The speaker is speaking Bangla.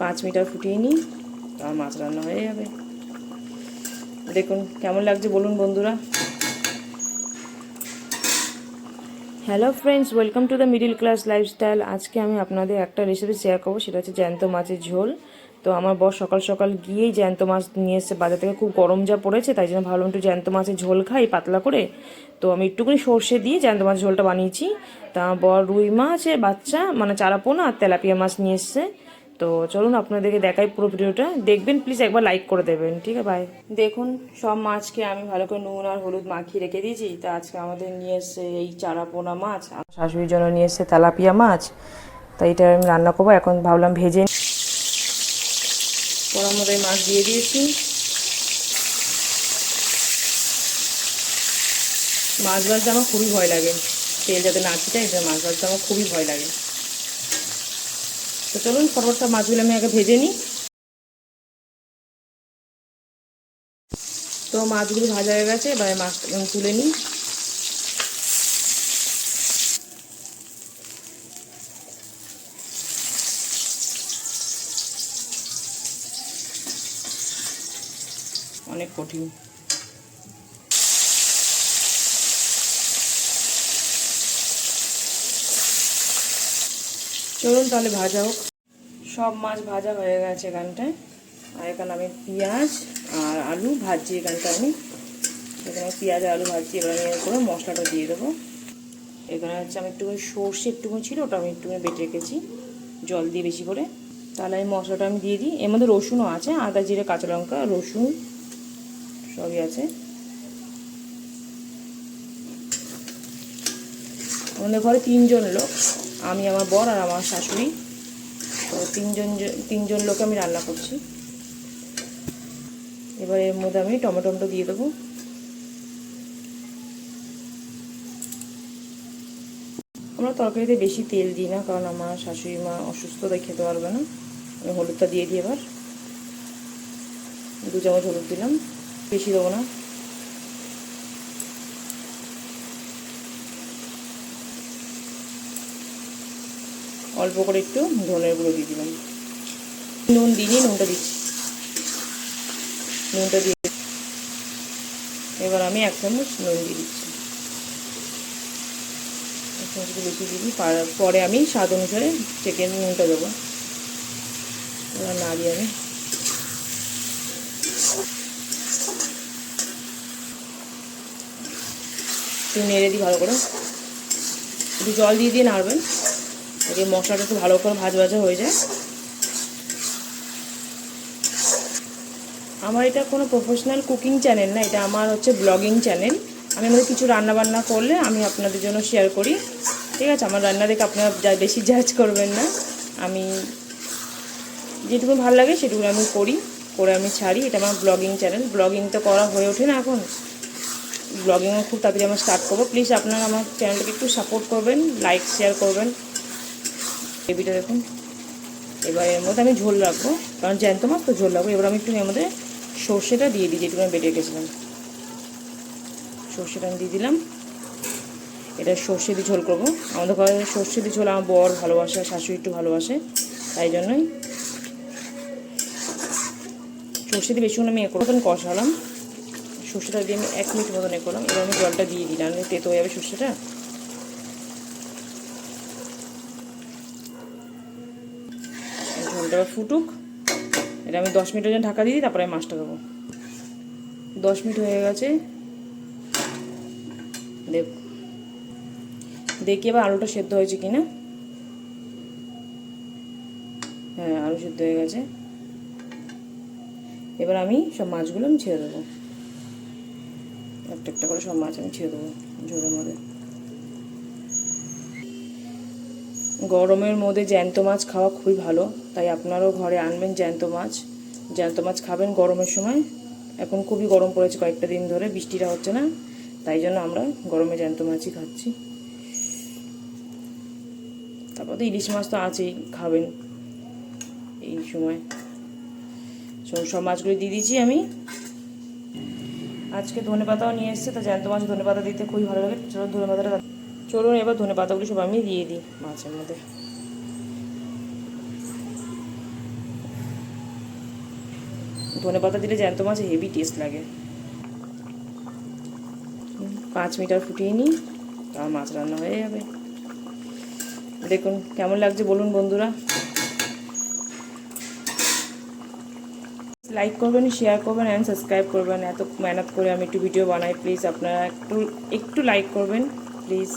পাঁচ মিটার ফুটিয়ে নিই আর মাছ রান্না হয়ে যাবে। দেখুন, কেমন লাগছে বলুন বন্ধুরা। Hello friends welcome to the middle class lifestyle আজকে আমি আপনাদের একটা রেসিপি শেয়ার করব, সেটা হচ্ছে জ্যান্ত মাছের ঝোল। তো আমার বর সকাল সকাল গিয়েই জ্যান্ত মাছ নিয়ে এসছে, বাজার থেকে খুব গরম যা পড়েছে, তাই জন্য ভাবলাম একটু জ্যান্ত মাছের ঝোল খাই পাতলা করে। তো আমি একটুখানি সর্ষে দিয়ে জ্যান্ত মাছের ঝোলটা বানিয়েছি। তা বর রুই মাছের বাচ্চা মানে চারাপোনা আর তেলাপিয়া মাছ নিয়ে এসছে। তো চলুন আপনাদেরকে দেখাই পুরো ভিডিওটা। দেখবেন প্লিজ একবার লাইক করে দেবেন। ঠিক আছে বাই দেখুন, সব মাছকে আমি ভালো করে নুন আর হলুদ মাখিয়ে রেখে দিয়েছি। তা আজকে আমাদের নিয়ে এসছে এই চারাপোনা মাছ। শাশুড়ির জন্য নিয়ে এসছে তেলাপিয়া মাছ। তাই এটা আমি রান্না করব। এখন ভাবলাম ভেজে কড়ার মধ্যে মাছ দিয়ে দিয়েছি। মাছ ভাজতে আমার খুবই ভয় লাগে। তেল যাতে না ছিটায় মাছ ভাজতে আমার খুবই ভয় লাগে। তো চলুন ফটোফট সব মাছগুলো আমি আগে ভেজে নিই। তো মাছগুলো ভাজা হয়ে গেছে, এবার আমি তুলে নিই। অনেক কঠিন। চলুন তাহলে ভাজা হোক। সব মাছ ভাজা হয়ে গেছে এখানটায়। আর এখানে আমি পেঁয়াজ আর আলু ভাজছি এখানটা আমি। এখানে পেঁয়াজ আলু ভাজছি, এবার আমি করে মশলাটা দিয়ে দেবো। এখানে হচ্ছে আমি একটুখানি সর্ষে একটুখানি ছিল, ওটা আমি একটুখানি বেটে রেখেছি, জল দিয়ে বেশি করে। তাহলে আমি মশলাটা আমি দিয়ে দিই। এর মধ্যে রসুনও আছে, আদা, জিরে, কাঁচা লঙ্কা, রসুন সবই আছে। আমাদের ঘরে তিনজন লোক, আমি, আমার বর আর আমার শাশুড়ি। তিনজন তিনজন লোক আমি রান্না করছি। এবার এর মধ্যে আমি টমেটোটা দিয়ে দেবো। আমরা তরকারিতে বেশি তেল দিই না, কারণ আমার শাশুড়ি মা অসুস্থ, তাই খেতে পারবে না। আমি হলুদটা দিয়ে দিই এবার। দু চামচ হলুদ দিলাম। বেশি দেবো না। অল্প করে একটু ধনের গুঁড়ো দিয়ে দিলাম। নুন দিইনি, নুনটা দিচ্ছি। নুনটা দিয়ে এবার আমি এক চামচ নুন দিয়ে দিচ্ছি। এক চামচ বেশি দিয়ে দিই পরে আমি স্বাদ অনুসারে চিকেন নুনটা দেবো। এবার না দিয়ে আমি একটু নেড়ে দিই ভালো করে একটু জল দিয়ে দিয়ে নাড়বেন। যাতে মশলাটা একটু ভালো করে ভাজ ভাজা হয়ে যায়। আমার এটা কোনো প্রফেশনাল কুকিং চ্যানেল না, এটা আমার হচ্ছে ব্লগিং চ্যানেল আমি আমাদের কিছু রান্না বান্না করলে আমি আপনাদের জন্য শেয়ার করি। ঠিক আছে, আমার রান্না দেখে আপনারা বেশি জাজ করবেন না। আমি যেটুকু ভালো লাগে সেটুকু আমি করি, করে আমি ছাড়ি। এটা আমার ব্লগিং চ্যানেল ব্লগিং তো করা হয়ে ওঠে না এখন। ব্লগিংও খুব তাড়াতাড়ি আমার স্টার্ট করব। প্লিজ আপনারা আমার চ্যানেলটাকে একটু সাপোর্ট করবেন লাইক শেয়ার করবেন। গ্রেভিটা দেখুন। এবার এর মধ্যে আমি ঝোল রাখব। কারণ জ্যান্ত মাছ তো ঝোল রাখব। এবার আমি একটু এর মধ্যে সর্ষেটা দিয়ে দিই যেটুকু আমি বেটে রেখেছিলাম। সর্ষেটা আমি দিয়ে দিলাম। এটা সর্ষে দিয়ে ঝোল করব। আমাদের ঘরে সর্ষে দিয়ে ঝোল আমার বর ভালোবাসে শাশুড়ি একটু ভালোবাসে। তাই জন্যই সর্ষে দিয়ে বেশিক্ষণ আমি একটু মতন কষালাম। সর্ষেটা দিয়ে আমি এক মিনিট মতন এ করলাম। এবার আমি জলটা দিয়ে দিলাম তেতো হয়ে যাবে সর্ষেটা। ঝোলটা ফুটুক। এটা আমি দশ মিনিটের জন্য ঢাকা দিয়ে তারপরে আমি মাছটা দেবো। দশ মিনিট হয়ে গেছে। দেখ। দেখি এবার আলুটা সেদ্ধ হয়েছে কি না হ্যাঁ আলু সেদ্ধ হয়ে গেছে। এবার আমি সব মাছগুলো আমি ছেড়ে দেবো। একটা একটা করে সব মাছ আমি ছেড়ে দেবো ঝোলের মধ্যে। গরমের মধ্যে জ্যান্ত মাছ খাওয়া খুবই ভালো। তাই আপনারাও ঘরে আনবেন জ্যান্ত মাছ। জ্যান্ত মাছ খাবেন গরমের সময়। এখন খুবই গরম পড়েছে কয়েকটা দিন ধরে, বৃষ্টিটা হচ্ছে না। তাই জন্য আমরা গরমে জ্যান্ত মাছই খাচ্ছি। তারপর তো ইলিশ মাছ তো আছেই, খাবেন এই সময়। সব মাছগুলি দিয়ে দিয়েছি আমি। আজকে ধনে পাতাও নিয়ে এসছে, তো জ্যান্ত মাছ ধনে পাতা দিতে খুবই ভালো লাগে। চলুন ধনে পাতাটা চলুন, এবার ধনে পাতাগুলো সব আমি দিয়ে দিই মাছের মধ্যে। ধনে পাতা দিলে জ্যান্ত মাছে হেভি টেস্ট লাগে। পাঁচ মিটার ফুটিয়ে নিই আর মাছ রান্না হয়ে যাবে। দেখুন, কেমন লাগছে বলুন বন্ধুরা। লাইক করবেন শেয়ার করবেন অ্যান্ড সাবস্ক্রাইব করবেন। এত মেহনত করে আমি একটু ভিডিও বানাই প্লিজ আপনারা একটু একটু লাইক করবেন প্লিজ